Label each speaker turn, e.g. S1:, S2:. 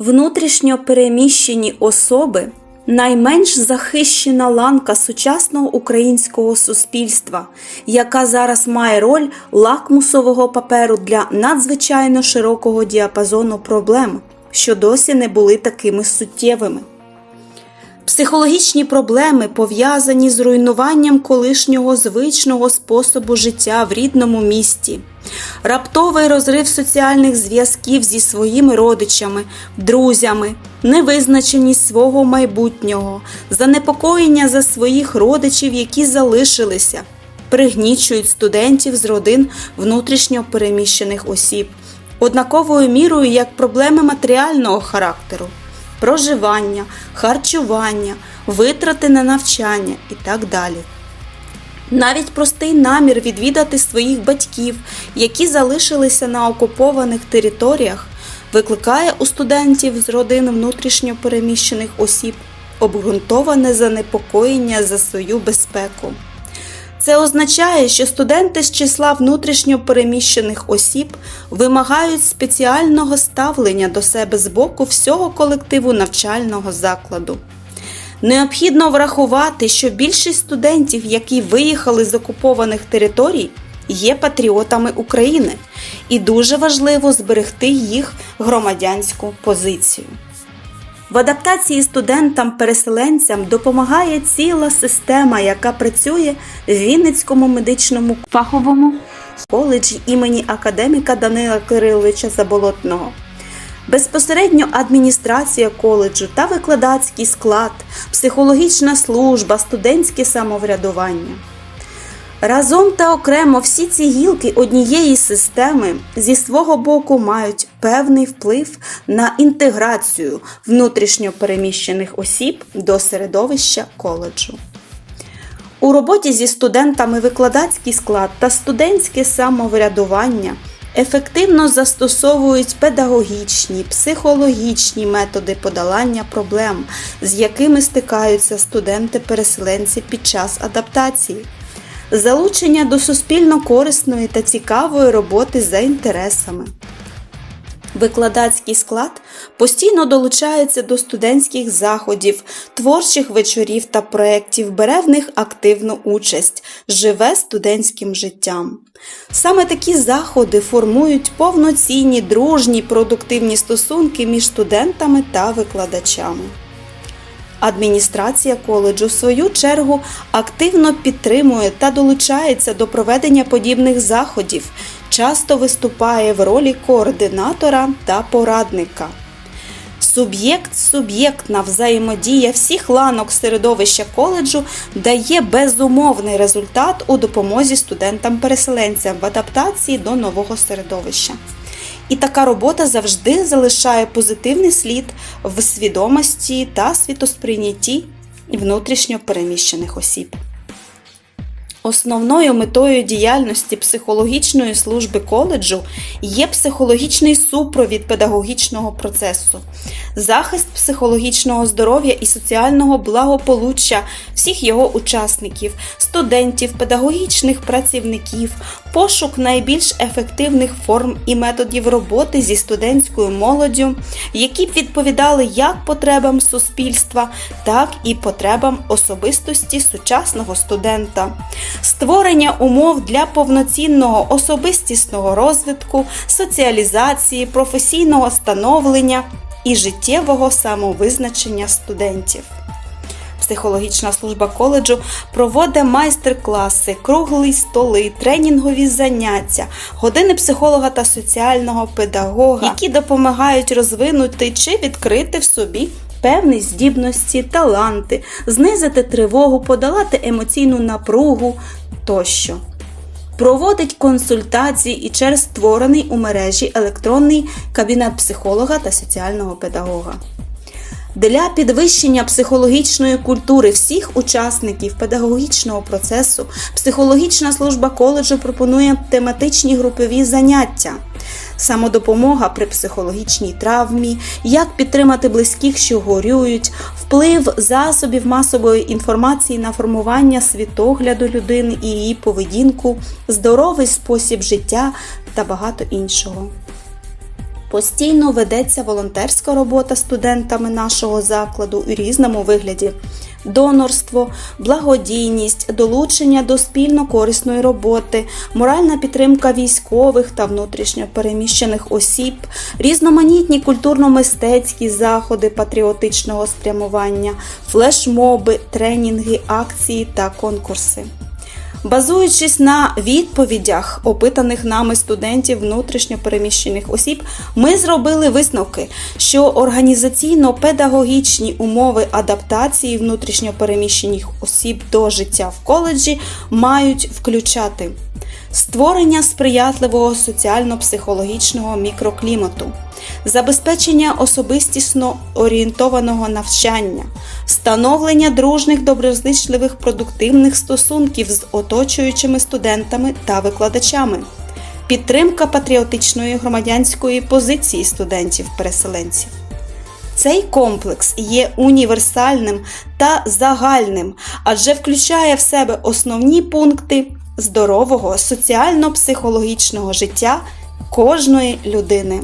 S1: Внутрішньо переміщені особи найменш захищена ланка сучасного українського суспільства, яка зараз має роль лакмусового паперу для надзвичайно широкого діапазону проблем, що досі не були такими суттєвими. Психологічні проблеми пов'язані з руйнуванням колишнього звичного способу життя в рідному місті, раптовий розрив соціальних зв'язків зі своїми родичами, друзями, невизначеність свого майбутнього, занепокоєння за своїх родичів, які залишилися, пригнічують студентів з родин внутрішньо переміщених осіб, однаковою мірою як проблеми матеріального характеру проживання, харчування, витрати на навчання і так далі. Навіть простий намір відвідати своїх батьків, які залишилися на окупованих територіях, викликає у студентів з родин внутрішньо переміщених осіб обґрунтоване занепокоєння за свою безпеку. Це означає, що студенти з числа внутрішньо переміщених осіб вимагають спеціального ставлення до себе з боку всього колективу навчального закладу. Необхідно врахувати, що більшість студентів, які виїхали з окупованих територій, є патріотами України, і дуже важливо зберегти їх громадянську позицію. В адаптації студентам-переселенцям допомагає ціла система, яка працює в Вінницькому медичному фаховому коледжі імені академіка Данила Кириловича Заболотного. Безпосередньо адміністрація коледжу та викладацький склад, психологічна служба, студентське самоврядування. Разом та окремо всі ці гілки однієї системи зі свого боку мають певний вплив на інтеграцію внутрішньо переміщених осіб до середовища коледжу. У роботі зі студентами викладацький склад та студентське самоврядування ефективно застосовують педагогічні, психологічні методи подолання проблем, з якими стикаються студенти-переселенці під час адаптації залучення до суспільно корисної та цікавої роботи за інтересами. Викладацький склад постійно долучається до студентських заходів, творчих вечорів та проєктів, бере в них активну участь, живе студентським життям. Саме такі заходи формують повноцінні, дружні, продуктивні стосунки між студентами та викладачами. Адміністрація коледжу, в свою чергу, активно підтримує та долучається до проведення подібних заходів, часто виступає в ролі координатора та порадника. Суб'єкт-суб'єктна взаємодія всіх ланок середовища коледжу дає безумовний результат у допомозі студентам-переселенцям в адаптації до нового середовища. І така робота завжди залишає позитивний слід в свідомості та світосприйнятті внутрішньо переміщених осіб. Основною метою діяльності психологічної служби коледжу є психологічний супровід педагогічного процесу, захист психологічного здоров'я і соціального благополуччя всіх його учасників, студентів, педагогічних працівників, пошук найбільш ефективних форм і методів роботи зі студентською молоддю, які б відповідали як потребам суспільства, так і потребам особистості сучасного студента створення умов для повноцінного особистісного розвитку, соціалізації, професійного становлення і життєвого самовизначення студентів. Психологічна служба коледжу проводить майстер-класи, круглі столи, тренінгові заняття, години психолога та соціального педагога, які допомагають розвинути чи відкрити в собі певні здібності, таланти, знизити тривогу, подолати емоційну напругу тощо. Проводить консультації і через створений у мережі електронний кабінет психолога та соціального педагога. Для підвищення психологічної культури всіх учасників педагогічного процесу психологічна служба коледжу пропонує тематичні групові заняття, самодопомога при психологічній травмі, як підтримати близьких, що горюють, вплив засобів масової інформації на формування світогляду людини і її поведінку, здоровий спосіб життя та багато іншого. Постійно ведеться волонтерська робота студентами нашого закладу у різному вигляді: донорство, благодійність, долучення до спільно корисної роботи, моральна підтримка військових та внутрішньо переміщених осіб, різноманітні культурно-мистецькі заходи патріотичного спрямування, флешмоби, тренінги, акції та конкурси. Базуючись на відповідях опитаних нами студентів внутрішньо переміщених осіб, ми зробили висновки, що організаційно-педагогічні умови адаптації внутрішньо переміщених осіб до життя в коледжі мають включати створення сприятливого соціально-психологічного мікроклімату, забезпечення особистісно орієнтованого навчання, встановлення дружних, доброзичливих, продуктивних стосунків з оточуючими студентами та викладачами, підтримка патріотичної громадянської позиції студентів-переселенців. Цей комплекс є універсальним та загальним, адже включає в себе основні пункти здорового соціально-психологічного життя кожної людини.